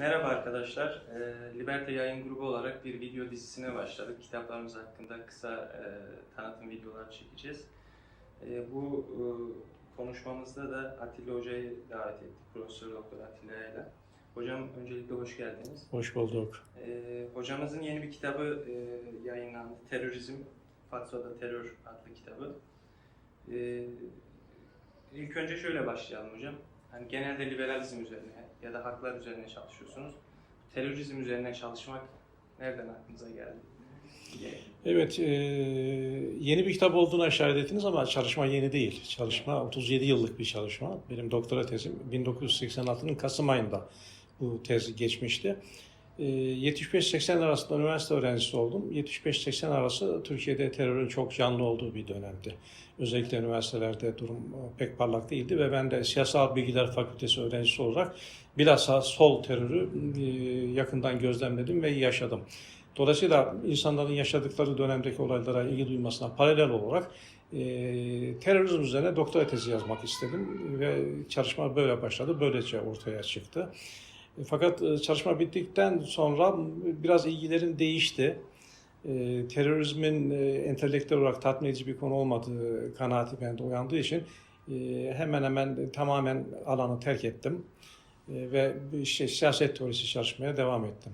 Merhaba arkadaşlar. Ee, Liberta Yayın Grubu olarak bir video dizisine başladık. Kitaplarımız hakkında kısa e, tanıtım videolar çekeceğiz. E, bu e, konuşmamızda da Atilla Hoca'yı davet ettik. Profesör Doktor Atilla ile. Hocam öncelikle hoş geldiniz. Hoş bulduk. E, hocamızın yeni bir kitabı e, yayınlandı. Terörizm, Fatso'da Terör adlı kitabı. E, ilk önce şöyle başlayalım hocam. Hani genelde liberalizm üzerine ya da haklar üzerine çalışıyorsunuz. Terörizm üzerine çalışmak nereden aklınıza geldi? Evet, e, yeni bir kitap olduğunu işaret ettiniz ama çalışma yeni değil. Çalışma 37 yıllık bir çalışma. Benim doktora tezim 1986'nın Kasım ayında bu tez geçmişti. E, 75-80 arasında üniversite öğrencisi oldum. 75-80 arası Türkiye'de terörün çok canlı olduğu bir dönemdi. Özellikle üniversitelerde durum e, pek parlak değildi ve ben de Siyasal Bilgiler Fakültesi öğrencisi olarak bilhassa sol terörü e, yakından gözlemledim ve yaşadım. Dolayısıyla insanların yaşadıkları dönemdeki olaylara ilgi duymasına paralel olarak e, terörizm üzerine doktora tezi yazmak istedim ve çalışma böyle başladı, böylece ortaya çıktı. Fakat e, çalışma bittikten sonra biraz ilgilerim değişti. E, terörizmin e, entelektüel olarak tatmin edici bir konu olmadığı kanaati bende uyandığı için hemen hemen tamamen alanı terk ettim ve şey, siyaset teorisi çalışmaya devam ettim.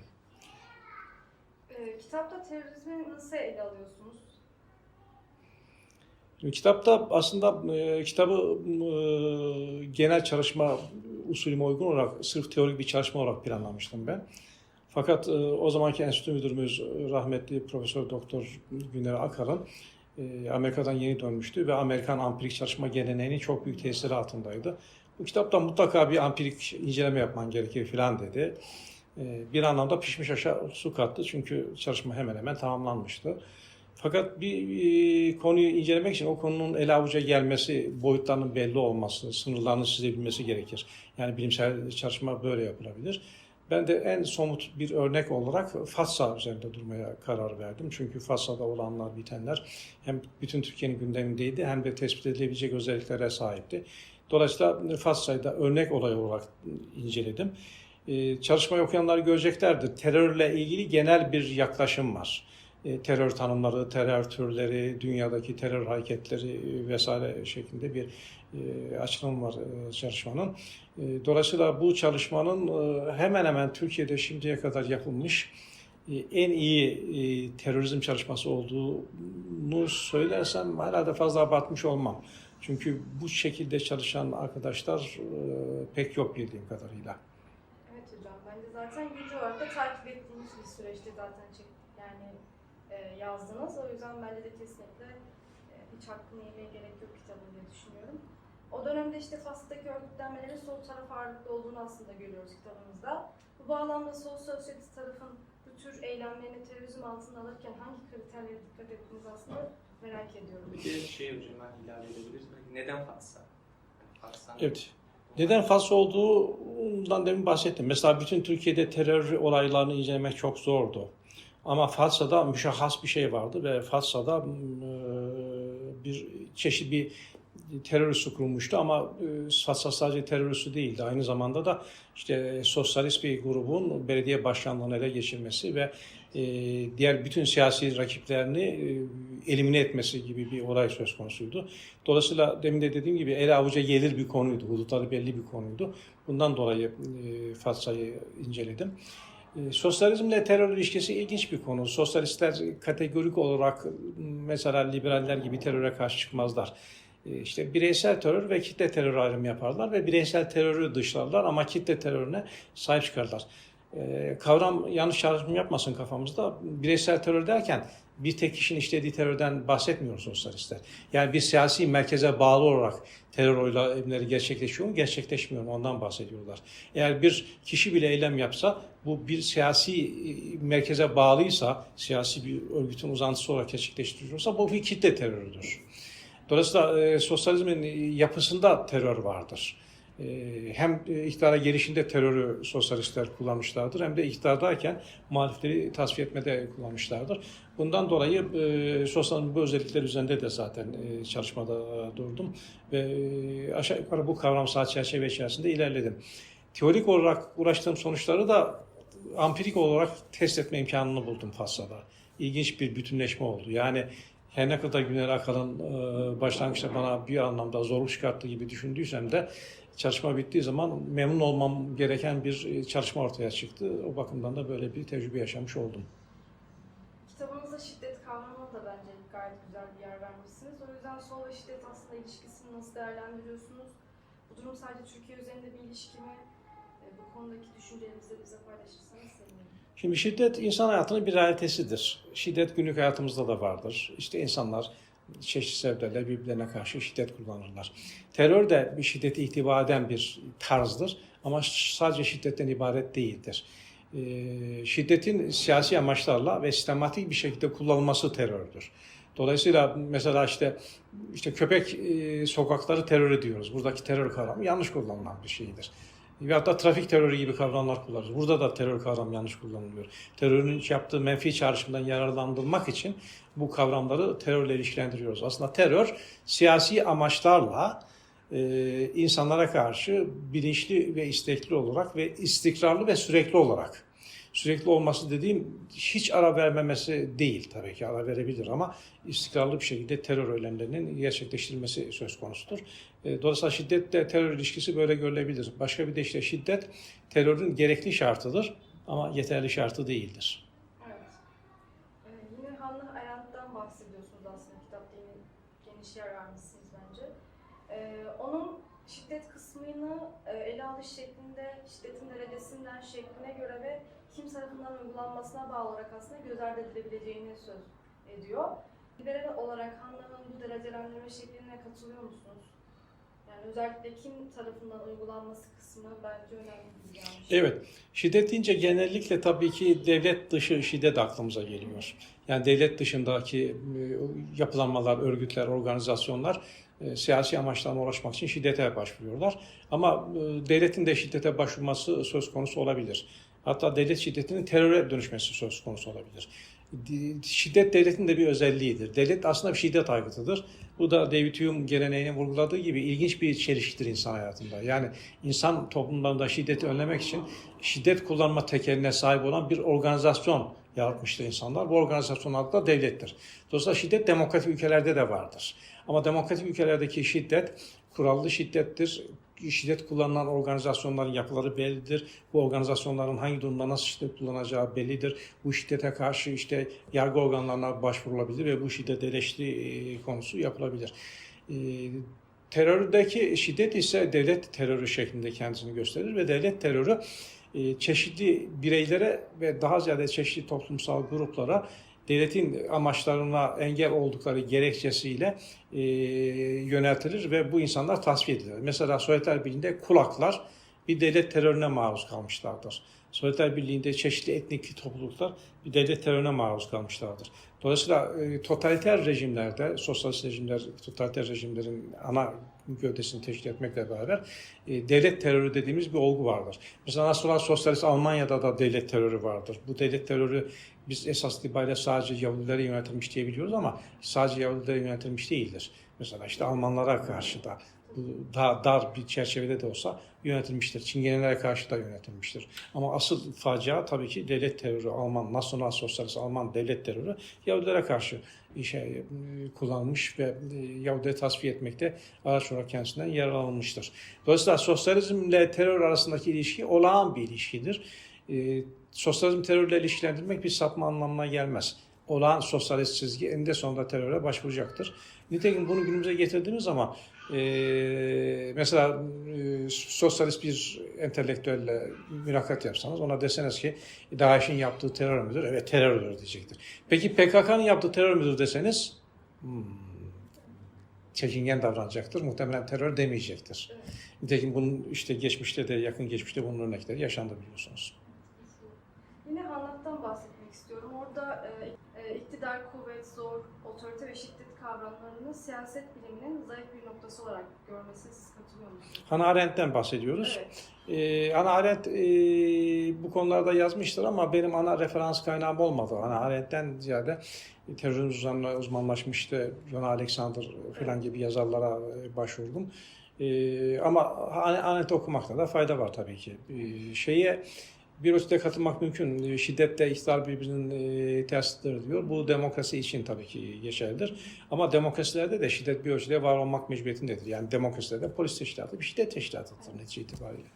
Kitapta terörizmi nasıl ele alıyorsunuz? Kitapta aslında e, kitabı e, genel çalışma usulüme uygun olarak sırf teorik bir çalışma olarak planlamıştım ben. Fakat e, o zamanki enstitü müdürümüz rahmetli Profesör Doktor Güner Akar'ın e, Amerika'dan yeni dönmüştü ve Amerikan ampirik çalışma geleneğinin çok büyük tesiri altındaydı. Bu kitapta mutlaka bir ampirik inceleme yapman gerekir filan dedi. E, bir anlamda pişmiş aşağı su kattı çünkü çalışma hemen hemen tamamlanmıştı. Fakat bir e, konuyu incelemek için o konunun ele avuca gelmesi, boyutlarının belli olması, sınırlarının çizebilmesi gerekir. Yani bilimsel çalışma böyle yapılabilir. Ben de en somut bir örnek olarak Fatsa üzerinde durmaya karar verdim. Çünkü Fatsa'da olanlar, bitenler hem bütün Türkiye'nin gündemindeydi hem de tespit edilebilecek özelliklere sahipti. Dolayısıyla Fatsa'yı da örnek olay olarak inceledim. Ee, Çalışmayı okuyanlar göreceklerdir. Terörle ilgili genel bir yaklaşım var terör tanımları, terör türleri, dünyadaki terör hareketleri e, vesaire şeklinde bir e, açılım var e, çalışmanın. E, Dolayısıyla bu çalışmanın e, hemen hemen Türkiye'de şimdiye kadar yapılmış e, en iyi e, terörizm çalışması olduğunu söylersem herhalde fazla abartmış olmam. Çünkü bu şekilde çalışan arkadaşlar e, pek yok bildiğim kadarıyla. Evet hocam, ben de zaten güncel olarak da takip ettiğimiz bir süreçte zaten e, yazdınız. O yüzden bence de kesinlikle e, hiç hakkını yemeye gerek yok kitabın diye düşünüyorum. O dönemde işte Fas'taki örgütlenmelerin sol taraf ağırlıklı olduğunu aslında görüyoruz kitabımızda. Bu bağlamda sol sosyalist tarafın bu tür eylemlerini terörizm altına alırken hangi kriterlere dikkat ettiğinizi aslında merak ediyorum. Bir de şey hocam ben ilave edebiliriz. Neden? Fatsa. Evet. Neden Fas olduğundan demin bahsettim. Mesela bütün Türkiye'de terör olaylarını incelemek çok zordu. Ama Fatsa'da müşahhas bir şey vardı ve Fatsa'da e, bir çeşit bir terör üssü kurulmuştu ama e, Fatsa sadece terör değildi. Aynı zamanda da işte sosyalist bir grubun belediye başkanlığını ele geçirmesi ve e, diğer bütün siyasi rakiplerini elimine etmesi gibi bir olay söz konusuydu. Dolayısıyla demin de dediğim gibi ele avuca gelir bir konuydu. Hudutları belli bir konuydu. Bundan dolayı Fatsa'yı inceledim. E, Sosyalizmle terör ilişkisi ilginç bir konu. Sosyalistler kategorik olarak mesela liberaller gibi teröre karşı çıkmazlar. E, İşte bireysel terör ve kitle terörü ayrımı yaparlar ve bireysel terörü dışlarlar ama kitle terörüne sahip çıkarlar. E, Kavram yanlış çağrışım yapmasın kafamızda. Bireysel terör derken bir tek kişinin işlediği terörden bahsetmiyoruz sosyalistler. Yani bir siyasi merkeze bağlı olarak terör eylemleri gerçekleşiyor mu? Gerçekleşmiyor mu? Ondan bahsediyorlar. Eğer bir kişi bile eylem yapsa bu bir siyasi e, merkeze bağlıysa, siyasi bir örgütün uzantısı olarak gerçekleştiriyorsa bu bir kitle terörüdür. Dolayısıyla e, sosyalizmin yapısında terör vardır. E, hem e, iktidara gelişinde terörü sosyalistler kullanmışlardır hem de iktidardayken muhalifleri tasfiye etmede kullanmışlardır. Bundan dolayı e, sosyalizmin bu özellikler üzerinde de zaten e, çalışmada durdum ve e, aşağı yukarı bu kavramsal çerçeve içerisinde ilerledim. teorik olarak uğraştığım sonuçları da ampirik olarak test etme imkanını buldum FASA'da. İlginç bir bütünleşme oldu. Yani her ne kadar Güner Akalın başlangıçta bana bir anlamda zorluk çıkarttığı gibi düşündüysem de çalışma bittiği zaman memnun olmam gereken bir e, çalışma ortaya çıktı. O bakımdan da böyle bir tecrübe yaşamış oldum. Kitabınızda şiddet kavramına da bence gayet güzel bir yer vermişsiniz. O yüzden sol ve şiddet aslında ilişkisini nasıl değerlendiriyorsunuz? Bu durum sadece Türkiye üzerinde bir ilişki mi? E, bu konudaki düşüncelerinizi bize paylaşırsanız sevinirim. Şimdi şiddet insan hayatının bir realitesidir. Şiddet günlük hayatımızda da vardır. İşte insanlar çeşitli sebeplerle birbirlerine karşı şiddet kullanırlar. Terör de bir şiddeti ihtiva eden bir tarzdır ama sadece şiddetten ibaret değildir. Ee, şiddetin siyasi amaçlarla ve sistematik bir şekilde kullanılması terördür. Dolayısıyla mesela işte işte köpek e, sokakları terör ediyoruz. Buradaki terör kavramı yanlış kullanılan bir şeydir. Veyahut da trafik terörü gibi kavramlar kullanıyoruz. Burada da terör kavramı yanlış kullanılıyor. Terörün yaptığı menfi çağrışımdan yararlandırmak için bu kavramları terörle ilişkilendiriyoruz. Aslında terör siyasi amaçlarla e, insanlara karşı bilinçli ve istekli olarak ve istikrarlı ve sürekli olarak sürekli olması dediğim hiç ara vermemesi değil tabii ki ara verebilir ama istikrarlı bir şekilde terör eylemlerinin gerçekleştirilmesi söz konusudur. E, Dolayısıyla şiddetle terör ilişkisi böyle görülebilir. Başka bir de işte şiddet terörün gerekli şartıdır ama yeterli şartı değildir. Evet. Ee, yine Hannah Arendt'ten bahsediyorsunuz aslında kitapta geniş yer bence. Ee, onun şiddet kısmını e, ele alış şeklinde şiddetin derecesinden şekline göre ve kim tarafından uygulanmasına bağlı olarak aslında göz ardı edilebileceğini söz ediyor. Liberal olarak Hannah'ın bu derecelendirme şekline katılıyor musunuz? Yani özellikle kim tarafından uygulanması kısmı bence önemli bir yanlış. Evet, şiddet deyince genellikle tabii ki devlet dışı şiddet aklımıza geliyor. Yani devlet dışındaki e, yapılanmalar, örgütler, organizasyonlar e, siyasi amaçlarına ulaşmak için şiddete başvuruyorlar. Ama e, devletin de şiddete başvurması söz konusu olabilir. Hatta devlet şiddetinin teröre dönüşmesi söz konusu olabilir. Şiddet devletin de bir özelliğidir. Devlet aslında bir şiddet aygıtıdır. Bu da David Hume geleneğinin vurguladığı gibi ilginç bir çelişkidir insan hayatında. Yani insan toplumlarında şiddeti önlemek için şiddet kullanma tekeline sahip olan bir organizasyon yaratmıştır insanlar. Bu organizasyon adı da devlettir. Dolayısıyla şiddet demokratik ülkelerde de vardır. Ama demokratik ülkelerdeki şiddet kurallı şiddettir. Şiddet kullanılan organizasyonların yapıları bellidir. Bu organizasyonların hangi durumda nasıl şiddet kullanacağı bellidir. Bu şiddete karşı işte yargı organlarına başvurulabilir ve bu şiddet eleştiri e, konusu yapılabilir. E, Terördeki şiddet ise devlet terörü şeklinde kendisini gösterir ve devlet terörü e, çeşitli bireylere ve daha ziyade çeşitli toplumsal gruplara devletin amaçlarına engel oldukları gerekçesiyle e, yöneltilir ve bu insanlar tasfiye edilir. Mesela Sovyetler Birliği'nde kulaklar bir devlet terörüne maruz kalmışlardır. Sovyetler Birliği'nde çeşitli etnik topluluklar bir devlet terörüne maruz kalmışlardır. Dolayısıyla e, totaliter rejimlerde, sosyalist rejimler, totaliter rejimlerin ana gövdesini teşkil etmekle beraber e, devlet terörü dediğimiz bir olgu vardır. Mesela nasıl sosyalist Almanya'da da devlet terörü vardır. Bu devlet terörü biz esas itibariyle sadece Yahudilere yönetilmiş diyebiliyoruz ama sadece Yahudilere yönetilmiş değildir. Mesela işte Almanlara karşı da daha dar bir çerçevede de olsa yönetilmiştir. Çingenelere karşı da yönetilmiştir. Ama asıl facia tabii ki devlet terörü, Alman, Nasyonal Sosyalist Alman devlet terörü Yahudilere karşı şey, kullanılmış ve e, Yahudileri tasfiye etmekte araç olarak kendisinden yer alınmıştır. Dolayısıyla sosyalizmle terör arasındaki ilişki olağan bir ilişkidir. E, sosyalizm terörle ilişkilendirmek bir sapma anlamına gelmez. Olağan sosyalist çizgi eninde sonunda teröre başvuracaktır. Nitekim bunu günümüze getirdiğimiz zaman e, mesela e, sosyalist bir entelektüelle mülakat yapsanız ona deseniz ki DAEŞ'in yaptığı terör müdür? Evet terördür diyecektir. Peki PKK'nın yaptığı terör müdür deseniz hmm, çekingen davranacaktır. Muhtemelen terör demeyecektir. Evet. Nitekim bunun işte geçmişte de yakın geçmişte bunun örnekleri yaşandı biliyorsunuz. Yine Hannah'tan bahsetmek istiyorum. Orada e, e, iktidar, kuvvet, zor, otorite ve şiddet kavramlarını siyaset biliminin zayıf bir noktası olarak görmesine siz katılıyor musunuz? Hannah Arendt'ten bahsediyoruz. Evet. Ee, Hannah Arendt e, bu konularda yazmıştır ama benim ana referans kaynağım olmadı. Hannah Arendt'ten ziyade terörizm uzmanına uzmanlaşmıştı. John Alexander falan gibi yazarlara e, başvurdum. E, ama anet okumakta da fayda var tabii ki. E, şeye bir ölçüde katılmak mümkün. E, Şiddetle iktidar birbirinin e, tersidir diyor. Bu demokrasi için tabii ki geçerlidir. Ama demokrasilerde de şiddet bir ölçüde var olmak mecburiyetindedir. Yani demokrasilerde polis teşkilatı bir şiddet teşkilatıdır netice itibariyle.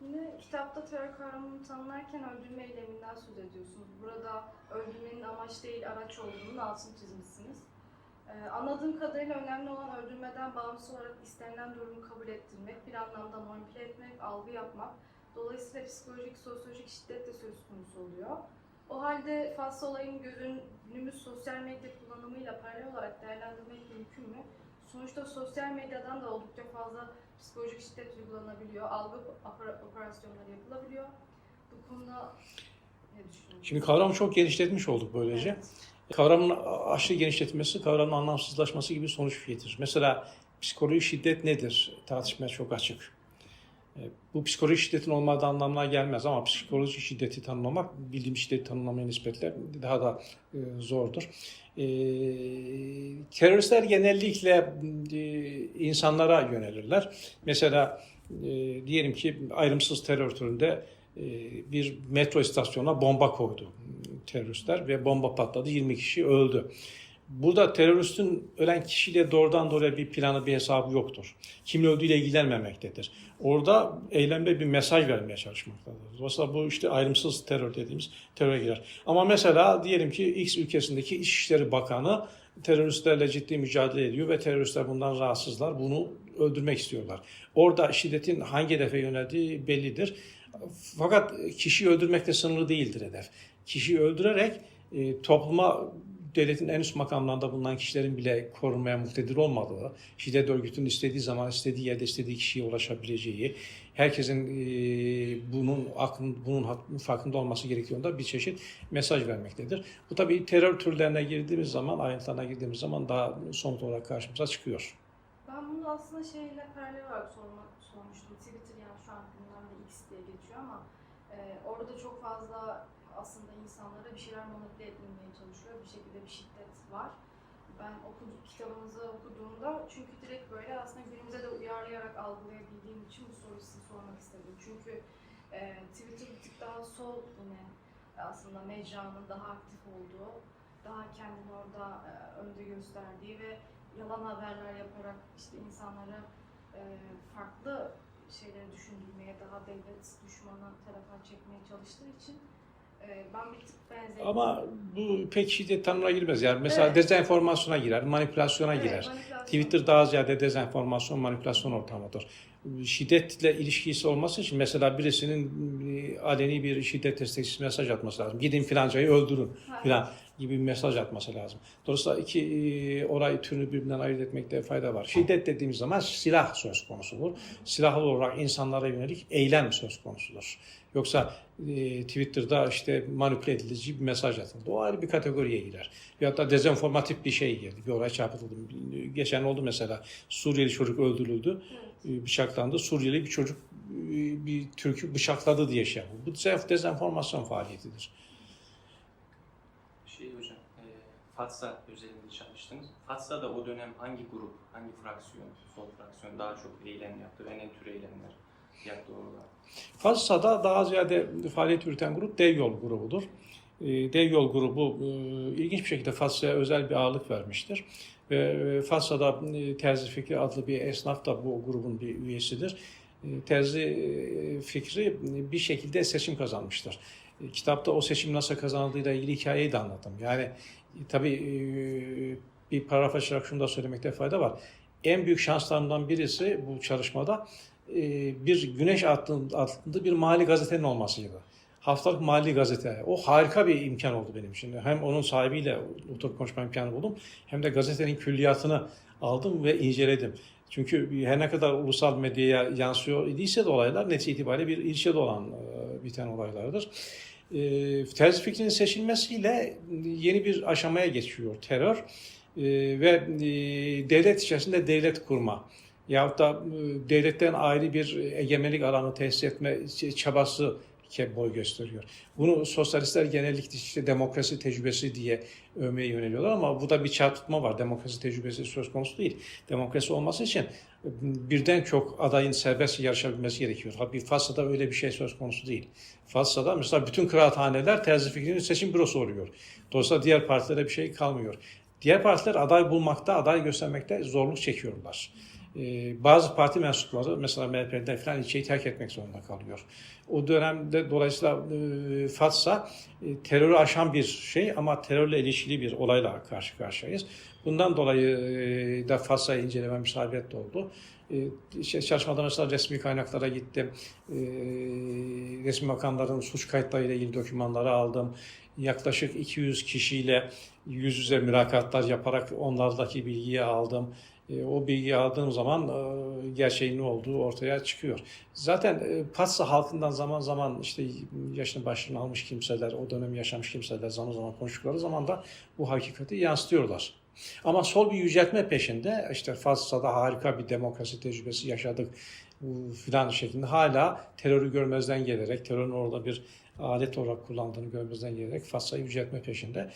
Yine kitapta terör kavramını tanımlarken öldürme eyleminden söz ediyorsunuz. Burada öldürmenin amaç değil araç olduğunun altını çizmişsiniz. Ee, anladığım kadarıyla önemli olan öldürmeden bağımsız olarak istenilen durumu kabul ettirmek, bir anlamda manipüle etmek, algı yapmak. Dolayısıyla psikolojik, sosyolojik şiddet de söz konusu oluyor. O halde Faslı olayın günümüz sosyal medya kullanımıyla paralel olarak değerlendirmek mümkün mü? Sonuçta sosyal medyadan da oldukça fazla psikolojik şiddet uygulanabiliyor, algı opera- operasyonları yapılabiliyor. Bu konuda ne düşünüyorsunuz? Şimdi kavramı çok genişletmiş olduk böylece. Evet. Kavramın aşırı genişletilmesi, kavramın anlamsızlaşması gibi sonuç getirir. Mesela psikolojik şiddet nedir? Tartışmaya çok açık. E, Bu psikolojik şiddetin olmadığı anlamına gelmez ama psikolojik şiddeti tanımlamak bildiğim şiddeti tanımlamaya nispetle daha da e, zordur. E, teröristler genellikle insanlara yönelirler. Mesela diyelim ki ayrımsız terör türünde bir metro istasyonuna bomba koydu teröristler ve bomba patladı 20 kişi öldü. Burada teröristin ölen kişiyle doğrudan doğruya bir planı, bir hesabı yoktur. Kimin öldüğüyle ilgilenmemektedir. Orada eylemde bir mesaj vermeye çalışmaktadır. Dolayısıyla bu işte ayrımsız terör dediğimiz teröre girer. Ama mesela diyelim ki X ülkesindeki İçişleri Bakanı teröristlerle ciddi mücadele ediyor ve teröristler bundan rahatsızlar. Bunu öldürmek istiyorlar. Orada şiddetin hangi hedefe yöneldiği bellidir. Fakat kişiyi öldürmekle sınırlı değildir hedef. Kişiyi öldürerek e, topluma devletin en üst makamlarında bulunan kişilerin bile korunmaya muktedir olmadığı, şiddet örgütünün istediği zaman istediği yerde istediği kişiye ulaşabileceği, herkesin e, bunun aklın, bunun farkında olması gerektiğinde bir çeşit mesaj vermektedir. Bu tabii terör türlerine girdiğimiz zaman, ayrıntılarına girdiğimiz zaman daha somut olarak karşımıza çıkıyor. Ben bunu aslında şeyle paralel olarak sormak, sormuştum. Twitter yani şu an gündemde X diye geçiyor ama e, orada çok fazla insanlara bir şeyler manipüle edilmeye çalışıyor. Bir şekilde bir şiddet var. Ben okudum, kitabınızı okuduğumda çünkü direkt böyle aslında günümüze de uyarlayarak algılayabildiğim için bu soruyu size sormak istedim. Çünkü e, Twitter bir tık daha sol yine aslında mecranın daha aktif olduğu, daha kendini orada e, önde gösterdiği ve yalan haberler yaparak işte insanları e, farklı şeyleri düşündürmeye, daha devlet düşmanı tarafa çekmeye çalıştığı için ben bir tık benzedim. Ama bu pek şiddet tanımına girmez. Yani mesela Evet. dezenformasyona girer, manipülasyona Evet, girer. manipülasyon. Twitter daha ziyade dezenformasyon, manipülasyon ortamıdır. Şiddetle ilişkisi olması için mesela birisinin aleni bir şiddet destekçisi mesaj atması lazım. Gidin filancayı öldürün filan gibi bir mesaj atması lazım. Dolayısıyla iki e, olay türünü birbirinden ayırt etmekte fayda var. Şiddet dediğimiz zaman silah söz konusudur. Silahlı olarak insanlara yönelik eylem söz konusudur. Yoksa e, Twitter'da işte manipüle edici bir mesaj atıldı. O ayrı bir kategoriye girer. Ya da dezenformatif bir şey girdi. Bir olay çarpıtıldı. Geçen oldu mesela Suriyeli çocuk öldürüldü. Evet. E, bıçaklandı. Suriyeli bir çocuk e, bir Türk'ü bıçakladı diye şey yapıldı. Bu dezan- dezenformasyon faaliyetidir. Şey hocam, e, Fatsa üzerinde çalıştınız. Fatsa da o dönem hangi grup, hangi fraksiyon, sol fraksiyon daha çok eylem yaptı ve ne tür eylemler yaptı orada? Fassa'da daha ziyade faaliyet yürüten grup Dev Yol grubudur. E, Dev Yol grubu e, ilginç bir şekilde Fassa'ya özel bir ağırlık vermiştir. Ve e, Fassa'da e, Terzi Fikri adlı bir esnaf da bu grubun bir üyesidir. Terzi Fikri bir şekilde seçim kazanmıştır. Kitapta o seçim nasıl kazanıldığıyla ilgili hikayeyi de anlattım. Yani tabii bir paragraf açarak şunu da söylemekte fayda var. En büyük şanslarımdan birisi bu çalışmada bir güneş altında, altında bir mali gazetenin olmasıydı. Haftalık mali gazete. O harika bir imkan oldu benim için. Hem onun sahibiyle oturup konuşma imkanı buldum hem de gazetenin külliyatını aldım ve inceledim. Çünkü her ne kadar ulusal medyaya yansıyor idiyse de olaylar netice itibariyle bir ilçede olan e, biten olaylardır. E, terzi fikrinin seçilmesiyle yeni bir aşamaya geçiyor terör E, ve devlet içerisinde devlet kurma yahut da devletten ayrı bir egemenlik alanı tesis etme çabası ke- boy gösteriyor. Bunu sosyalistler genellikle işte demokrasi tecrübesi diye övmeye yöneliyorlar ama burada bir çarpıtma var. Demokrasi tecrübesi söz konusu değil. Demokrasi olması için birden çok adayın serbest yarışabilmesi gerekiyor. Halbuki Fas'ta öyle bir şey söz konusu değil. Fas'ta mesela bütün kıraathaneler terzi fikrinin seçim bürosu oluyor. Dolayısıyla diğer partilere bir şey kalmıyor. Diğer partiler aday bulmakta, aday göstermekte zorluk çekiyorlar. Ee, bazı parti mensupları mesela MHP'den falan ilçeyi terk etmek zorunda kalıyor. O dönemde dolayısıyla e, Fatsa e, terörü aşan bir şey ama terörle ilişkili bir olayla karşı karşıyayız. Bundan dolayı e, da Fatsa'yı inceleme müsabet oldu. E, işte çalışmada mesela resmi kaynaklara gittim. E, resmi makamların suç kayıtlarıyla ilgili dokümanları aldım. Yaklaşık 200 kişiyle yüz yüze mülakatlar yaparak onlardaki bilgiyi aldım. E, o bilgiyi aldığım zaman e, gerçeğin ne olduğu ortaya çıkıyor. Zaten e, Patsa halkından zaman zaman işte yaşını başını almış kimseler, o dönem yaşamış kimseler zaman zaman konuştukları zaman da bu hakikati yansıtıyorlar. Ama sol bir yüceltme peşinde işte Fatsa'da harika bir demokrasi tecrübesi yaşadık filan şeklinde hala terörü görmezden gelerek, terörün orada bir alet olarak kullandığını görmezden gelerek Fatsa'yı yüceltme peşinde.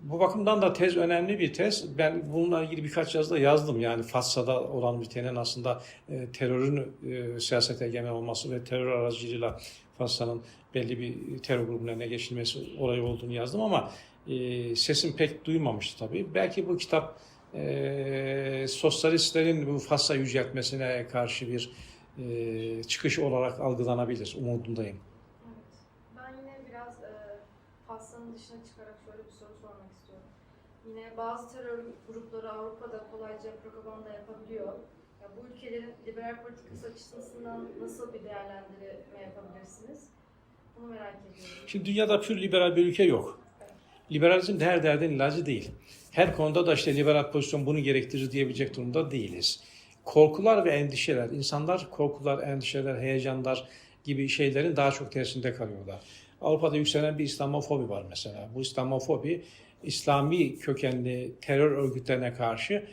Bu bakımdan da tez önemli bir tez. Ben bununla ilgili birkaç yazıda yazdım. Yani Fatsa'da olan bitenin aslında e, terörün e, siyasete egemen olması ve terör aracılığıyla Fatsa'nın belli bir terör grubuna ne geçilmesi olayı olduğunu yazdım ama e, sesim pek duymamıştı tabii. Belki bu kitap e, sosyalistlerin bu Fatsa yüceltmesine karşı bir e, çıkış olarak algılanabilir. Umudundayım. Evet. Ben yine biraz e, pastanın dışına çıkarak şöyle bir soru sormak istiyorum. Yine bazı terör grupları Avrupa'da kolayca propaganda yapabiliyor. Ya bu ülkelerin liberal politikası açısından nasıl bir değerlendirme yapabilirsiniz? Bunu merak ediyorum. Şimdi dünyada pür liberal bir ülke yok. Liberalizm de her derdin ilacı değil. Her konuda da işte liberal pozisyon bunu gerektirir diyebilecek durumda değiliz. Korkular ve endişeler, insanlar korkular, endişeler, heyecanlar gibi şeylerin daha çok tersinde kalıyorlar. Avrupa'da yükselen bir İslamofobi var mesela. Bu İslamofobi İslami kökenli terör örgütlerine karşı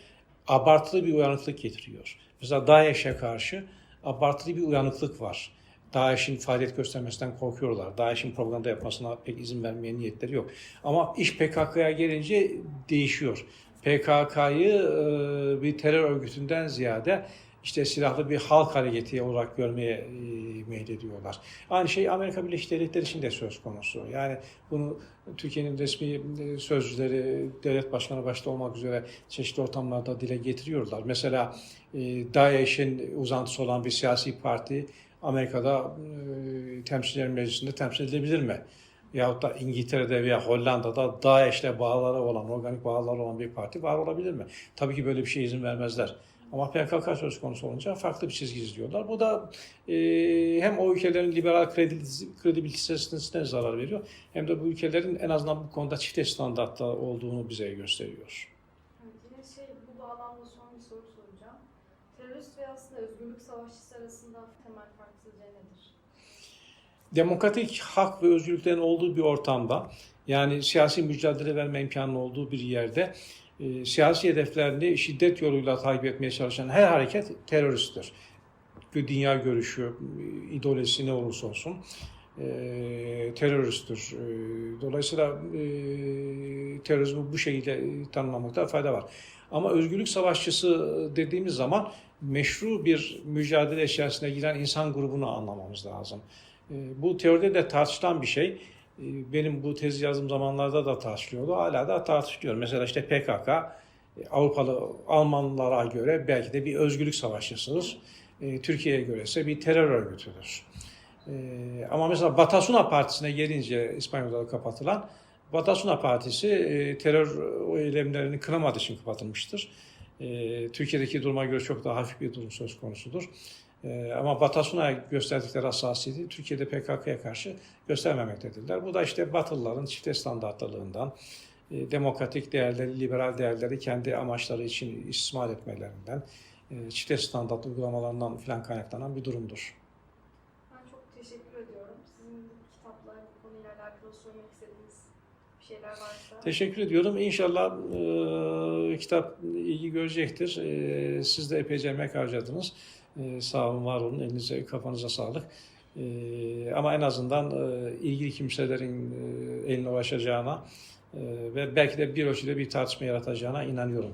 abartılı bir uyanıklık getiriyor. Mesela DAEŞ'e karşı abartılı bir uyanıklık var. DAEŞ'in faaliyet göstermesinden korkuyorlar. DAEŞ'in propaganda yapmasına pek izin vermeye niyetleri yok. Ama iş PKK'ya gelince değişiyor. PKK'yı e, bir terör örgütünden ziyade işte silahlı bir halk hareketi olarak görmeye e, meylediyorlar. Aynı şey Amerika Birleşik Devletleri için de söz konusu. Yani bunu Türkiye'nin resmi e, sözcüleri, devlet başkanı başta olmak üzere çeşitli ortamlarda dile getiriyorlar. Mesela e, DAEŞ'in uzantısı olan bir siyasi parti Amerika'da e, Temsilciler Meclisi'nde temsil edilebilir mi? Yahut da İngiltere'de veya Hollanda'da DAEŞ'le bağları olan, organik bağları olan bir parti var olabilir mi? Tabii ki böyle bir şeye izin vermezler. Ama PKK söz konusu olunca farklı bir çizgi izliyorlar. Bu da e, hem o ülkelerin liberal kredi- kredibilitesine zarar veriyor hem de bu ülkelerin en azından bu konuda çifte standartta olduğunu bize gösteriyor. Evet, yine şey bu bağlamda son bir soru soracağım. Terörist ve aslında özgürlük savaşçısı arasında temel fark sizce nedir? demokratik hak ve özgürlüklerin olduğu bir ortamda yani siyasi mücadele verme imkanının olduğu bir yerde e, siyasi hedeflerini şiddet yoluyla takip etmeye çalışan her hareket teröristtir. Dünya görüşü, e, ideolojisi ne olursa olsun e, teröristtir. E, dolayısıyla e, terörizmi bu şekilde tanımlamakta fayda var. Ama özgürlük savaşçısı dediğimiz zaman meşru bir mücadele içerisine giren insan grubunu anlamamız lazım. E, Bu teoride de tartışılan bir şey. E, Benim bu tezi yazdığım zamanlarda da tartışılıyordu. Hala da tartışılıyor. Mesela işte PKK e, Avrupalı Almanlara göre belki de bir özgürlük savaşçısıdır. E, Türkiye'ye göre ise bir terör örgütüdür. E, Ama mesela Batasuna Partisi'ne gelince İspanyol'da kapatılan Batasuna Partisi terör eylemlerini kınamadığı için kapatılmıştır. Türkiye'deki duruma göre çok daha hafif bir durum söz konusudur. Ee, ama Batasun'a gösterdikleri hassasiyeti Türkiye'de PKK'ya karşı göstermemektedirler. Bu da işte Batılıların çifte standartlılığından, e, demokratik değerleri, liberal değerleri kendi amaçları için istismar etmelerinden, e, çifte standart uygulamalarından filan kaynaklanan bir durumdur. Ben çok teşekkür ediyorum. Sizin bu kitapla, bu konuyla alakalı söylemek istediğiniz bir şeyler varsa. Teşekkür ediyorum. İnşallah e, kitap ilgi görecektir. E, siz de epeyce emek harcadınız. E, sağ olun, var olun. Elinize, kafanıza sağlık. E, ama en azından e, ilgili kimselerin e, eline ulaşacağına e, ve belki de bir ölçüde bir tartışma yaratacağına inanıyorum.